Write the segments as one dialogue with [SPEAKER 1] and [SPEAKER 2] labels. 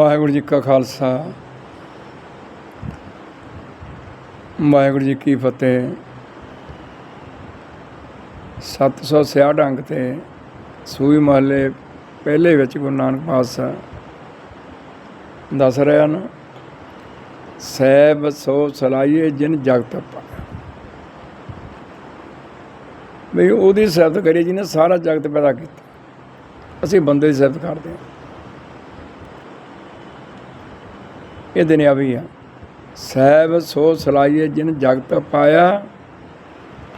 [SPEAKER 1] ਵਾਹਿਗੁਰੂ ਜੀ ਕਾ ਖਾਲਸਾ। ਵਾਹਿਗੁਰੂ ਜੀ ਕੀ ਫਤਿਹ। 766 ਅੰਕ ਤੇ ਸੂਈ ਮਹੱਲੇ ਪਹਿਲੇ ਵਿੱਚ ਗੁਰੂ ਨਾਨਕ ਪਾਤਸ਼ਾਹ ਦੱਸ ਰਹੇ ਹਨ, ਸਹਿਬ ਸੋ ਸਲਾਈਏ ਜਿਨ ਜਗਤ ਪਾਇਆ ਵੀ ਉਹਦੀ ਸਿਫਤ ਕਰੀ ਜਿਹਨੇ ਸਾਰਾ ਜਗਤ ਪੈਦਾ ਕੀਤਾ। ਅਸੀਂ ਬੰਦੇ ਦੀ ਸਿਫਤ ਕਰਦੇ ਹਾਂ। ਇਹ ਦੁਨਿਆਵੀ ਆ। ਸਹਿਬ ਸੋ ਸਲਾਈਏ ਜਿਨ ਜਗਤ ਪਾਇਆ,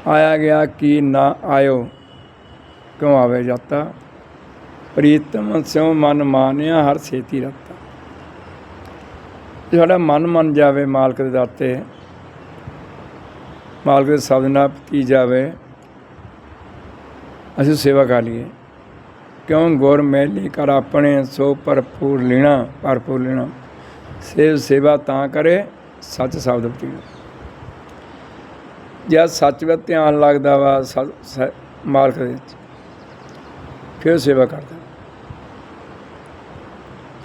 [SPEAKER 1] ਆਇਆ ਗਿਆ ਕੀ ਨਾ ਆਇਓ, ਕਿਉਂ ਆਵੇ ਜਾਤਾ? ਪ੍ਰੀਤਮ ਸਿਉ ਮਨ ਮਾਨਿਆ ਹਰ ਛੇਤੀ ਰਤਾ। ਸਾਡਾ ਮਨ ਮੰਨ ਜਾਵੇ ਮਾਲਕ ਦੇ ਦਾਤੇ, ਮਾਲਕ ਦੇ ਸ਼ਬਦ ਨਾਲ ਪਤੀ ਜਾਵੇ, ਅਸੀਂ ਸੇਵਾ ਕਰ ਲਈਏ। ਕਿਉਂ ਗੁਰ ਮੈਲੀ ਕਰ ਆਪਣੇ, ਸੋ ਭਰਪੂਰ ਲੈਣਾ ਭਰਪੂਰ ਲੈਣਾ। ਸੇਵ ਸੇਵਾ ਤਾਂ ਕਰੇ, ਸੱਚ ਸ਼ਬਦ ਪਤੀ ਜਦ ਸੱਚ ਵਿੱਚ ਧਿਆਨ ਲੱਗਦਾ ਵਾ ਸ- ਮਾਲਕ ਦੇ ਵਿੱਚ, ਫਿਰ ਸੇਵਾ ਕਰਦਾ।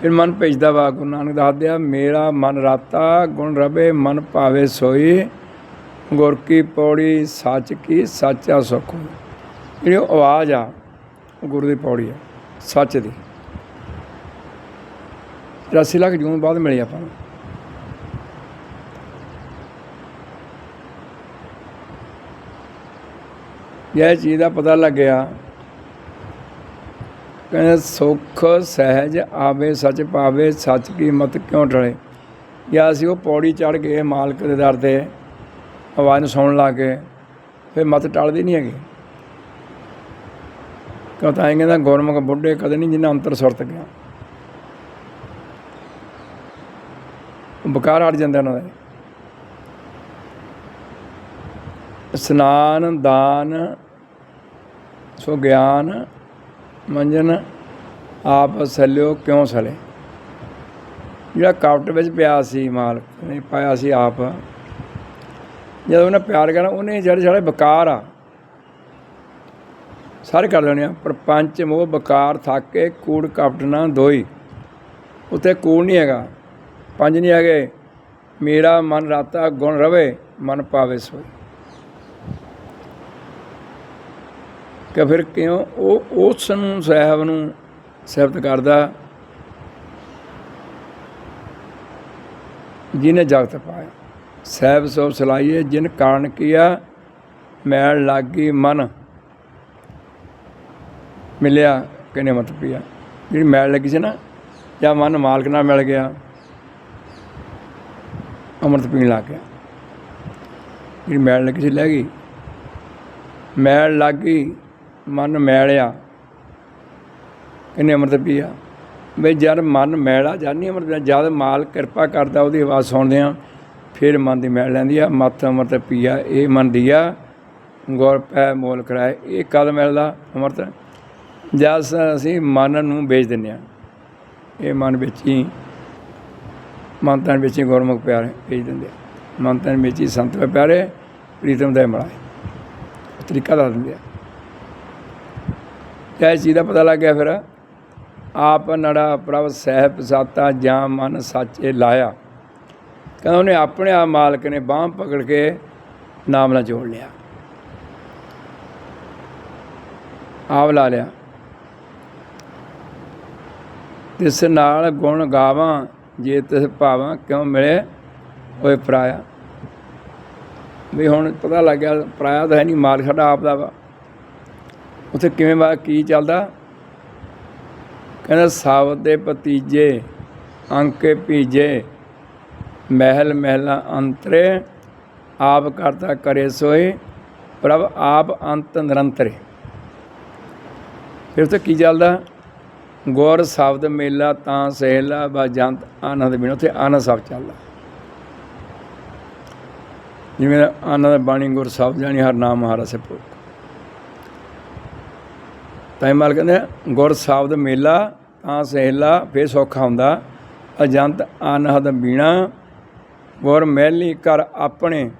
[SPEAKER 1] ਫਿਰ ਮਨ ਭੇਜਦਾ ਵਾ, ਗੁਰੂ ਨਾਨਕ ਦੱਸਦਿਆ ਮੇਰਾ ਮਨ ਰਾਤਾ, ਗੁਣ ਰਵੇ, ਮਨ ਭਾਵੇ ਸੋਈ, ਗੁਰ ਕੀ ਪੌੜੀ, ਸੱਚ ਕੀ, ਸੱਚਾ ਸੁਖ ਹੋਈ ਜਿਹੜੀ ਆਵਾਜ਼ ਆ, ਉਹ ਗੁਰੂ ਦੀ ਪੌੜੀ ਆ, ਸੱਚ ਦੀ। 84 ਲੱਖ ਜੂਨ ਬਾਅਦ ਮਿਲੀ ਆਪਾਂ ਨੂੰ। ਇਹ ਚੀਜ਼ ਦਾ ਪਤਾ ਲੱਗਿਆ ਕਹਿੰਦੇ ਸੁਖ ਸਹਿਜ ਆਵੇ, ਸੱਚ ਪਾਵੇ, ਸੱਚ ਕੀ ਮਤ ਕਿਉਂ ਟਲੇ? ਜਾਂ ਅਸੀਂ ਉਹ ਪੌੜੀ ਚੜ ਗਏ ਮਾਲਕ ਦੇ ਦਰ ਤੇ ਆਵਾਜ਼ ਨੂੰ ਸੁਣਨ ਲੱਗ ਗਏ, ਫਿਰ ਮਤ ਟਲਦੀ ਨਹੀਂ ਹੈਗੀ। ਕਿਉਂ ਤਾਂ ਇਹ ਕਹਿੰਦਾ ਗੁਰਮੁਖ ਬੁੱਢੇ ਕਦੇ ਨਹੀਂ ਜਿੰਨਾ ਅੰਤਰ ਸੁਰਤ ਗਿਆ। ਬਕਾਰ ਹਟ ਜਾਂਦਾ ਉਹਨਾਂ ਦਾ। ਇਸ਼ਨਾਨ, ਦਾਨ, ਸੋ ਗਿਆਨ, ਮੰਜਨ, ਆਪ ਸਲਿਓ, ਕਿਉਂ ਸਲੇ? ਜਿਹੜਾ ਕਪਟ ਵਿੱਚ ਪਿਆ ਸੀ ਮਾਲਕ ਨੇ ਪਾਇਆ ਸੀ ਆਪ। ਜਦੋਂ ਉਹਨੇ ਪਿਆਰ ਕਰਨਾ, ਉਹਨੇ ਜਿਹੜੇ ਸਾਡੇ ਬਕਾਰ ਆ, ਸਾਰੇ ਕਰ ਲੈਣੇ ਆ। ਪਰ ਪੰਚ ਮੋਹ ਬਕਾਰ ਥਾਕੇ ਕੂੜ ਕਪਟ ਨਾ ਦੋਈ। ਉੱਥੇ ਕੂੜ ਨਹੀਂ ਹੈਗਾ। ਪੰਜ ਨਹੀਂ ਹੈਗੇ। ਮੇਰਾ ਮਨ ਰਾਤਾ ਗੁਣ ਰਵੇ, ਮਨ ਪਾਵੇ ਸੋਈ। ਕਿ ਫਿਰ ਕਿਉਂ ਉਹ, ਉਸ ਨੂੰ, ਸਾਹਿਬ ਨੂੰ ਸਿਫਤ ਕਰਦਾ, ਜਿਹਨੇ ਜਗਤ ਪਾਇਆ। ਸਹਿਬ ਸੋ ਸਲਾਈਏ, ਜਿਨ ਕਾਰਨ ਕੀਆ ਮੈਲ ਲਾਗੀ ਮਨ। ਮਿਲਿਆ ਕਿਨੇ ਮਤ ਪਿਆ। ਜਿਹੜੀ ਮੈਲ ਲੱਗੀ ਸੀ ਨਾ, ਜਾਂ ਮਨ ਮਾਲਕ ਨਾਲ ਮਿਲ ਗਿਆ। ਅੰਮ੍ਰਿਤ ਪੀਣ ਲੱਗ ਗਿਆ। ਜਿਹੜੀ ਮੈਲ ਲੱਗੀ ਸੀ, ਲੈ ਗਈ। ਮੈਲ ਲੱਗ ਗਈ, ਮਨ ਮੈਲਿਆ। ਕਿੰਨੇ ਅੰਮ੍ਰਿਤ ਪੀਆ। ਬਈ ਜਦ ਮਨ ਮੈਲਾ ਜਾਨੀ ਅੰਮ੍ਰਿਤ ਜਦ ਮਾਲ ਕਿਰਪਾ ਕਰਦਾ, ਉਹਦੀ ਆਵਾਜ਼ ਸੁਣਦੇ ਆ ਫਿਰ ਮਨ ਦੀ ਮੈਲ ਲੈਂਦੀ ਆ, ਮਤ ਅੰਮ੍ਰਿਤ ਪੀਆ, ਇਹ ਮਨ ਦੀਆ ਗੁਰ ਪੈ ਮੋਲ ਕਰਾਏ, ਇਹ ਕਦ ਮਿਲਦਾ ਅੰਮ੍ਰਿਤ? ਜਦ ਅਸੀਂ ਮਨ ਨੂੰ ਵੇਚ ਦਿੰਦੇ ਆ ਇਹ ਮਨ ਵਿੱਚ ਹੀ ਮਨ ਤਨ ਵਿੱਚ ਹੀ ਗੁਰਮੁਖ ਪਿਆਰੇ ਭੇਜ ਦਿੰਦੇ ਆ। ਮਨ ਤਨ ਵਿੱਚ ਹੀ ਸੰਤ ਪਿਆਰੇ, ਪ੍ਰੀਤਮ ਦਾ ਮਲਾਏ। ਤਰੀਕਾ ਦੱਸ ਦਿੰਦੇ ਆ। ਇਹ ਚੀਜ਼ ਦਾ ਪਤਾ ਲੱਗ ਗਿਆ ਫਿਰ, ਆਪ ਨੜਾ ਪ੍ਰਭ ਸਹਿਬ ਸਾਤਾ ਜਾਂ ਮਨ ਸਾਚੇ ਲਾਇਆ। ਕਹਿੰਦਾ ਉਹਨੇ ਆਪਣੇ ਆਪ ਮਾਲਕ ਨੇ ਬਾਹ ਪਕੜ ਕੇ ਨਾਮ ਨਾਲ ਜੋੜ ਲਿਆ। ਆਪ ਲਾ ਲਿਆ। ਇਸ ਨਾਲ ਗੁਣ ਗਾਵਾਂ ਜੇ ਤਿਸ ਭਾਵਾਂ ਕਿਉਂ ਮਿਲੇ? ਹੋਏ ਪਰਾਇਆ। ਵੀ ਹੁਣ ਪਤਾ ਲੱਗ ਗਿਆ, ਪਰਾਇਆ ਤਾਂ ਹੈ ਨਹੀਂ ਮਾਲ ਸਾਡਾ ਆਪ ਦਾ ਵਾ। ਉੱਥੇ ਕਿਵੇਂ ਵਾ, ਕੀ ਚੱਲਦਾ? ਕਹਿੰਦਾ ਸਾਵਤ ਦੇ ਭਤੀਜੇ, ਅੰਕੇ ਭੀਜੇ, ਮਹਿਲ ਮਹਿਲਾ ਅੰਤਰੇ, ਆਪ ਕਰਤਾ ਕਰੇ ਸੋਏ, ਪ੍ਰਭ ਆਪ ਅੰਤ ਨਿਰੰਤਰੇ। ਫਿਰ ਉੱਥੇ ਕੀ ਚੱਲਦਾ? ਗੁਰ ਸ਼ਬਦ ਮੇਲਾ ਤਾਂ ਸਹਿਲਾ ਬਾ ਜੰਤ ਆਨੰਦ ਬਿਨ। ਉੱਥੇ ਆਨੰਦ ਸਾਹਿਬ ਚੱਲਦਾ। ਜਿਵੇਂ ਆਨੰਦ ਬਾਣੀ ਗੁਰ ਸਾਹਿਬ ਜਾਣੀ, ਹਰ ਨਾਮ ਮਹਾਰਾ ਸੇ ਤਾਂ ਮਾਲ ਕਹਿੰਦੇ ਗੁਰ ਸ਼ਬਦ ਮੇਲਾ ਤਾਂ ਸਹਿਲਾ ਫੇ ਸੌਖਾ ਹੁੰਦਾ। ਅਜੰਤ ਅਨਹਦ ਬੀਣਾ, ਗੁਰ ਮਹਿਲੀ ਕਰ ਆਪਣੇ,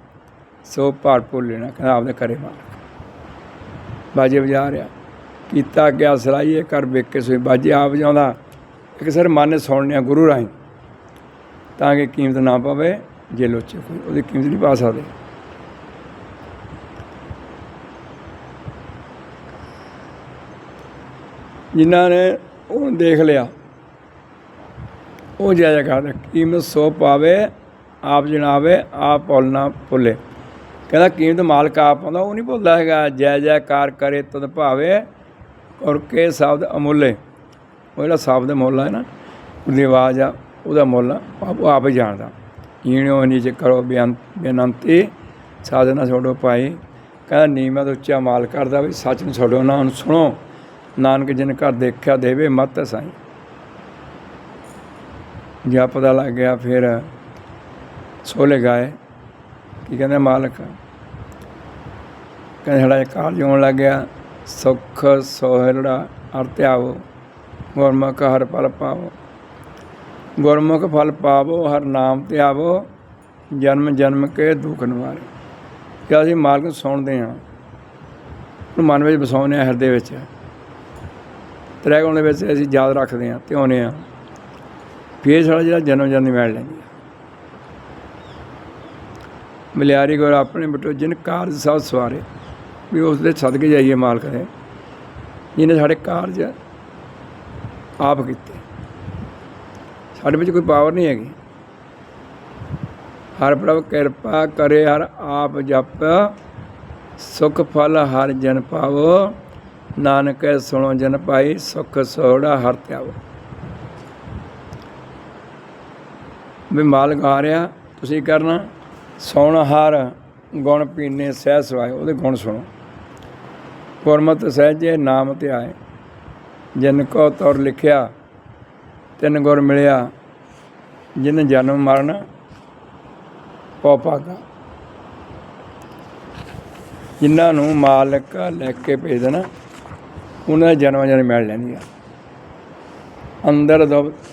[SPEAKER 1] ਸੋ ਭਰਪੂਰ ਲੈਣਾ। ਕਹਿੰਦਾ ਆਪਦੇ ਕਰੇ ਮਾਲਕ। ਬਾਜੇ ਵਜਾ ਰਿਹਾ। ਕੀਤਾ ਗਿਆ ਸਲਾਈਏ ਕਰ ਵੇਖ ਕੇ ਸੋਈ ਬਾਜੇ ਆਪ ਜਾਉਂਦਾ। ਇੱਕ ਸਰ ਮਨ ਨੇ ਸੁਣਨਿਆ ਗੁਰੂ ਰਾਹੀਂ, ਤਾਂ ਕਿ ਕੀਮਤ ਨਾ ਪਾਵੇ, ਜੇ ਲੋਚੇ ਕੋਈ ਉਹਦੀ ਕੀਮਤ ਨਹੀਂ ਪਾ ਸਕਦੇ। ਜਿਨ੍ਹਾਂ ਨੇ ਉਹ ਦੇਖ ਲਿਆ, ਉਹ ਜਾਇਆ ਕਰ ਕੀਮਤ ਸੋ ਪਾਵੇ, ਆਪ ਜਣਾਵੇ ਆਪ ਭੁੱਲ ਨਾ ਭੁੱਲੇ। ਕਹਿੰਦਾ, ਕੀਮਤ ਮਾਲਕ ਆਪ ਪਾਉਂਦਾ ਉਹ ਨਹੀਂ ਭੁੱਲਦਾ ਹੈਗਾ ਜੈ ਜੈਕਾਰ ਕਰੇ ਤਦ ਭਾਵੇ। ਔਰ ਕੇ ਸ਼ਬਦ ਅਮੁੱਲੇ, ਉਹ ਜਿਹੜਾ ਸ਼ਬਦ ਮੁੱਲ ਹੈ ਨਾ, ਉਹਦੀ ਆਵਾਜ਼ ਆ, ਉਹਦਾ ਮੁੱਲ ਆਪ ਆਪ ਹੀ ਜਾਣਦਾ। ਈਣੋ ਨੀਚ ਕਰੋ ਬੇਅੰ- ਬੇਨੰਤੀ, ਸਾਧਨਾ ਛੋੜੋ ਭਾਈ। ਕਹਿੰਦਾ, ਨੀਮਤ ਉੱਚਾ ਮਾਲ ਕਰਦਾ ਵੀ ਸੱਚ ਨੂੰ ਛੱਡੋ ਨਾ ਉਹਨੂੰ ਸੁਣੋ। ਨਾਨਕ ਜਿਨ ਘਰ ਦੇਖਿਆ ਦੇਵੇ ਮਤ ਸਾਈ। ਜਾਂ ਪਤਾ ਲੱਗ ਗਿਆ ਫਿਰ ਸੋਲੇ ਗਾਏ। ਕੀ ਕਹਿੰਦੇ ਮਾਲਕ? ਕਹਿੰਦੇ ਸਾਡਾ ਕਾਲ ਜਿਉਣ ਲੱਗ ਗਿਆ। ਸੁਖ ਸੋਹਰੜਾ ਹਰ ਧਿਆਵੋ, ਗੁਰਮੁਖ ਹਰ ਫਲ ਪਾਵੋ। ਗੁਰਮੁਖ ਫਲ ਪਾਵੋ, ਹਰ ਨਾਮ ਧਿਆਵੋ, ਜਨਮ ਜਨਮ ਕੇ ਦੁੱਖ ਨਿਵਾਰੇ। ਕਿ ਅਸੀਂ ਮਾਲਕ ਨੂੰ ਸੁਣਦੇ ਹਾਂ। ਉਹਨੂੰ ਮਨ ਵਿੱਚ ਵਸਾਉਂਦੇ ਹਾਂ ਹਿਰਦੇ ਵਿੱਚ। ਤ੍ਰੈ ਗੁਣ ਦੇ ਵਿੱਚ ਅਸੀਂ ਯਾਦ ਰੱਖਦੇ ਹਾਂ, ਧਿਆਉਂਦੇ ਹਾਂ। ਫਿਰ ਸਾਡਾ ਜਿਹੜਾ ਜਨਮ ਜਨਮ ਮਿਲ ਲੈਂਦੀ ਮਲਿਆਰੀ ਗੁਰ ਆਪਣੇ ਬਟੋ ਜਿਨ ਕਾਰਜ ਸਭ ਸਵਾਰੇ। ਵੀ ਉਸ ਦੇ ਸਦਕੇ ਜਾਈਏ ਮਾਲਕ ਦੇ ਜਿਹਨੇ ਸਾਡੇ ਕਾਰਜ ਆਪ ਕੀਤੇ। ਸਾਡੇ ਵਿੱਚ ਕੋਈ ਪਾਵਰ ਨਹੀਂ ਹੈਗੀ। ਹਰ ਪ੍ਰਭ ਕਿਰਪਾ ਕਰੇ, ਹਰ ਆਪ ਜਪ, ਸੁਖ ਫਲ ਹਰ ਜਨ ਪਾਵੋ। ਨਾਨਕ ਸੁਣੋ ਜਨ ਪਾਈ, ਸੁਖ ਸੋੜਾ ਹਰ ਧਿਆਵੋ ਵੀ ਮਾਲਕ ਆ ਰਿਹਾ, ਤੁਸੀਂ ਕਰਨਾ, ਸੌਣ ਹਾਰ ਗੁਣ ਪੀਣੇ ਸਹਿ ਸਵਾਏ, ਉਹਦੇ ਗੁਣ ਸੁਣੋ। ਗੁਰਮਤਿ ਸਹਿਜੇ ਨਾਮ ਤੇ ਆਏ ਜਿਨ ਕੋ ਤੌਰ ਲਿਖਿਆ, ਤਿੰਨ ਗੁਰ ਮਿਲਿਆ, ਜਿਨ ਜਨਮ ਮਰਨ ਪਉ ਭਾਗਾ। ਜਿਨ੍ਹਾਂ ਨੂੰ ਮਾਲਕ ਲੈ ਕੇ ਭੇਜ ਦੇਣਾ, ਉਹਨਾਂ ਦਾ ਜਨਮ ਜਨਮ ਮਿਲ ਲੈਂਦੀ ਆ ਅੰਦਰ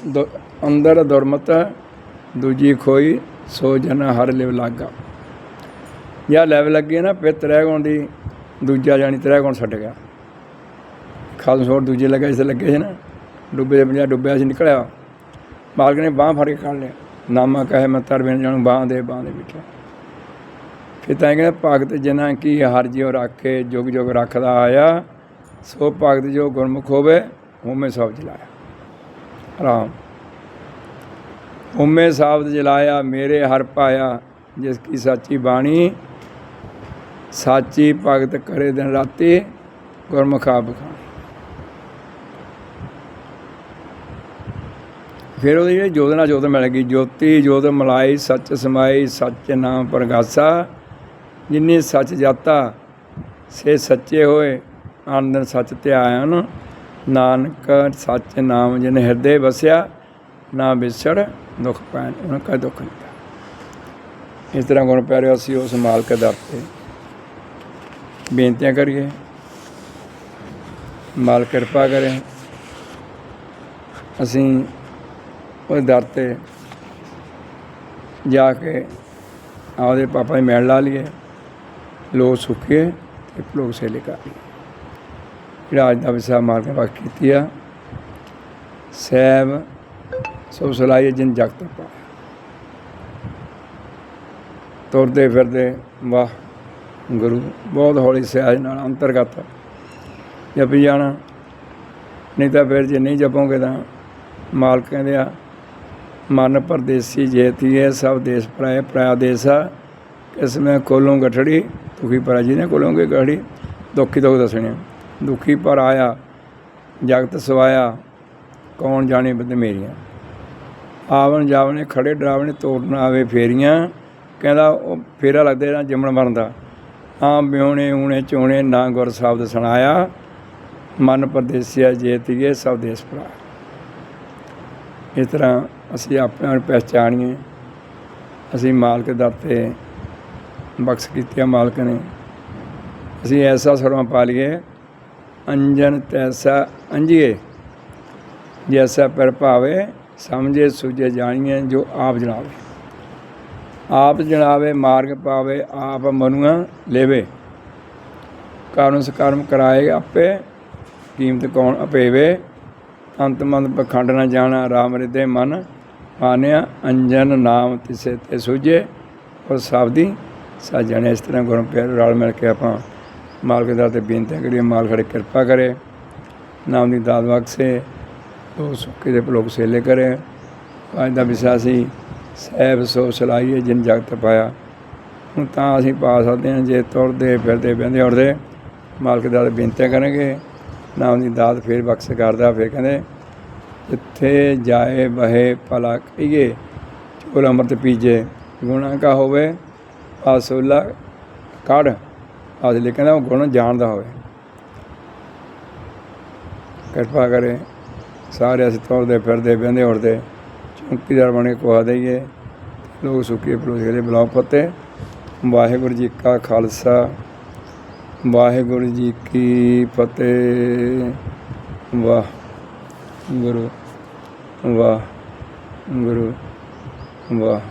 [SPEAKER 1] ਦੁ- ਅੰਦਰ ਦੁਰਮਤ, ਦੂਜੀ ਖੋਈ, ਸੋ ਜਨ ਹਰ ਲਿਵ ਲਾਗਾ। ਜਾਂ ਲੈਵ ਲੱਗੇ ਨਾ, ਪਿੱਤ ਰਹਿ ਗੁਣ ਦੂਜਾ ਜਾਣੀ ਤ੍ਰੈ ਗੁਣ ਛੱਡ ਗਿਆ? ਖਾਲਸ ਹੋਰ ਦੂਜੇ ਲੱਗੇ ਜਿਸ ਲੱਗੇ ਸੀ ਨਾ, ਡੁੱਬੇ ਦੇ ਪੰਜਾਹ ਡੁੱਬਿਆ ਸੀ, ਨਿਕਲਿਆ। ਮਾਲਕ ਨੇ ਬਾਹ ਫੜ ਕੇ ਕੱਢ ਲਿਆ। ਨਾਮਾ ਕਹੇ ਮੈਂ ਤਰ ਬਿਨ ਜਾਣੂ ਬਾਹ ਦੇ ਬਾਹ ਦੇ ਵਿੱਚ ਫਿਰ ਤਾਂ ਕਹਿੰਦਾ ਭਗਤ ਜਿਨ੍ਹਾਂ ਕੀ ਹਰ ਜਿਉ ਰੱਖੇ, ਜੁਗ ਜੁਗ ਰੱਖਦਾ ਆਇਆ, ਸੋ ਭਗਤ ਜੋ ਗੁਰਮੁਖ ਹੋਵੇ ਹੋਮੇ ਸਭ ਜਲਾਇਆ। ਰਾਮ। ਹੋਮੇ ਸਾਬਦ ਜਲਾਇਆ, ਮੇਰੇ ਹਰ ਪਾਇਆ, ਜਿਸ ਕੀ ਸਾਚੀ ਬਾਣੀ ਸਾਚੀ ਭਗਤ ਕਰੇ ਦਿਨ ਰਾਤੀ ਗੁਰਮੁਖਾ ਬਖਾਣੀ ਫਿਰ ਉਹਦੀ ਜਿਹੜੀ ਜੋਤ ਨਾਲ ਜੋਤ ਮਿਲ ਗਈ, ਜੋਤੀ, ਜੋਤ ਮਲਾਈ, ਸੱਚ ਸਮਾਈ, ਸੱਚ ਨਾਮ ਪ੍ਰਗਾਸਾ, ਜਿਨੇ ਸੱਚ ਜਾਤਾ, ਸੇ ਸੱਚੇ ਹੋਏ, ਆਨੰਦ ਸੱਚ ਧਿਆਨ ਨਾਨਕ ਸੱਚ ਨਾਮ ਜਿਨ ਹਿਰਦੇ ਵਸਿਆ, ਨਾ ਵਿਛੜ ਦੁੱਖ ਪੈਣ, ਉਹਨਾਂ ਕਾ ਦੁੱਖ ਨਹੀਂ। ਇਸ ਤਰ੍ਹਾਂ ਗੁਣ ਪਿਆਰਿਓ, ਅਸੀਂ ਉਸ ਮਾਲਕ ਦਰ ਤੇ ਬੇਨਤੀਆਂ ਕਰੀਏ। ਮਾਲ ਕਿਰਪਾ ਕਰੇ। ਅਸੀਂ ਉਹ ਦਰ ਤੇ ਜਾ ਕੇ ਆਪਦੇ ਪਾਪਾ ਦੀ ਮੈਲ ਲਾ ਲਈਏ। ਲੋ ਸੁੱਖੀਏ ਤੇ ਪਲੋਕ ਕਰ ਲਈਏ ਜਿਹੜਾ ਅੱਜ ਦਾ ਵਿਸਾ ਮਾਰ ਕੇ ਵਾਕ ਕੀਤੀ ਆ ਸੈਬ ਸਭ ਸਲਾਈ ਜਿਨ ਜਗਤ ਪਾ ਤੁਰਦੇ ਫਿਰਦੇ ਵਾਹ ਗੁਰੂ ਬਹੁਤ ਹੌਲੀ ਸਿਆਜ ਨਾਲ ਅੰਤਰਗਤ ਜਪੀ ਜਾਣਾ, ਨਹੀਂ ਤਾਂ ਫਿਰ ਜੇ ਨਹੀਂ ਜਪੋਗੇ ਤਾਂ ਮਾਲਕ ਕਹਿੰਦੇ ਆ। ਮਨ ਪਰਦੇਸੀ ਜੇਤੀ ਜੇਤੀਏ ਸਭ ਦੇਸ ਪਰਾਏ ਪਰਾਇਆ ਦੇਸਾ ਕਿਸ ਮੈਂ ਕੋਲੋਂ ਗਠੜੀ, ਦੁਖੀ ਪਰਾ ਜੀ ਨੇ ਕੋਲੋਂਗੇ ਗਠੜੀ, ਦੁਖੀ ਦੁੱਖ ਦੱਸਣੇ ਦੁਖੀ ਪਰ ਆਇਆ, ਜਗਤ ਸਵਾਇਆ, ਕੌਣ ਜਾਣੇ ਬੰਦੇ ਮੇਰੀਆਂ। ਆਵਣ ਜਾਵਣੇ ਖੜੇ, ਡਰਾਵਣੇ ਤੋੜਨ ਆਵੇ ਫੇਰੀਆਂ, ਕਹਿੰਦਾ ਉਹ ਫੇਰਾ ਲੱਗਦੇ ਨਾ ਜੰਮਣ ਮਰਨ ਦਾ। ਹਾਂ ਬਿਉਣੇ ਊਣੇ ਚੋਣੇ, ਨਾ ਗੁਰ ਸ਼ਬਦ ਸੁਣਾਇਆ। ਮਨ ਪਰਦੇਸੀਆ ਜੇਤੀਏ ਸਭ ਦੇਸ ਭਰਾ। ਇਸ ਤਰ੍ਹਾਂ ਅਸੀਂ ਆਪਣੇ ਆਪ ਪਹਿਚਾਣੀਏ। ਅਸੀਂ ਮਾਲਕ ਦਰ ਤੇ ਬਖਸ਼ ਕੀਤਿਆ ਮਾਲਕ ਨੇ। ਅਸੀਂ ਐਸਾ ਸਰਵਾ ਪਾ ਲਈਏ, ਅੰਜਨ ਤੈਸਾ ਅੰਜੀਏ। ਜੈਸਾ ਪਰ ਭਾਵੇ, ਸਮਝੇ, ਸੁਝੇ, ਜਾਣੀਏ, ਜੋ ਆਪ ਜਣਾਵੇ ਆਪ ਜਣਾਵੇ ਮਾਰਗ ਪਾਵੇ, ਆਪ ਮਨੁਆ ਲੇਵੇ। ਕਾਰਨ ਸਕਰਮ ਕਰਾਏ ਆਪੇ, ਕੀਮਤ ਕੌਣ ਅਪੇਵੇ। ਅੰਤ ਮੰਦ ਪਖੰਡ ਨਾ ਜਾਣਾ, ਰਾਮ ਰਿਦੇ ਮਨ ਆਨਿਆ ਅੰਜਨ ਨਾਮ ਤਿਸੇ ਤੇ ਸੁਝੇ। ਉਹ ਸਬਦੀ ਸਾਜਣੇ ਇਸ ਤਰ੍ਹਾਂ ਗੁਰੂ ਪਿਆਰ ਰਲ ਮਿਲ ਕੇ ਆਪਾਂ ਮਾਲਕ ਦਾ ਤੇ ਬੇਨਤੀ ਕਰੀਏ ਮਾਲਕ ਖੜੇ ਕਿਰਪਾ ਕਰੇ। ਨਾਮ ਦੀ ਦਾਤ ਬਖਸ਼ੇ, ਉਹ ਸੁੱਕੇ ਦੇ ਭਲੋਕ ਸੇਲੇ ਕਰੇ। ਅੱਜ ਦਾ ਵਿਸ਼ਾ ਸੀ ਸਹਿਬ ਸੋ ਸਲਾਈਏ ਜਿਨ ਜਗਤ ਪਾਇਆ। ਹੁਣ ਤਾਂ ਅਸੀਂ ਪਾ ਸਕਦੇ ਹਾਂ ਜੇ ਤੁਰਦੇ ਫਿਰਦੇ ਬਹਿੰਦੇ ਉੱਠਦੇ। ਮਾਲਕ ਦਾ ਬੇਨਤੀ ਕਰਾਂਗੇ ਨਾ ਉਹਦੀ ਦਾਤ ਫੇਰ ਬਖਸ਼ ਕਰਦਾ, ਫਿਰ ਕਹਿੰਦੇ, ਜਿੱਥੇ ਜਾਏ ਬਹੇ ਭਲਾ ਕਹੀਏ, ਚੋਲ ਅੰਮ੍ਰਿਤ ਪੀਜੇ, ਗੁਣਾ ਕਾ ਹੋਵੇ, ਆਸੁਲਾ ਕੜ ਆਸਲੇ ਕਹਿੰਦਾ, ਉਹ ਗੁਣ ਜਾਣਦਾ ਹੋਵੇ। ਕਿਰਪਾ ਕਰੇ, ਸਾਰੇ ਅਸੀਂ ਤੁਰਦੇ ਫਿਰਦੇ, ਬਹਿੰਦੇ ਉੱਠਦੇ। ਚੌਂਕੀਦਾਰ ਬਣੇ ਕੋਹਾ ਦਈਏ ਲੋਕ ਸੁੱਕੇ ਪਲੋਸੇ ਦੇ ਬਲਾਉ ਪੱਤੇ। ਵਾਹਿਗੁਰੂ ਜੀ ਕਾ ਖਾਲਸਾ। ਵਾਹਿਗੁਰੂ ਜੀ ਕੀ ਫਤਿਹ। ਵਾਹ ਗੁਰੂ ਵਾਹ ਗੁਰੂ ਵਾਹ।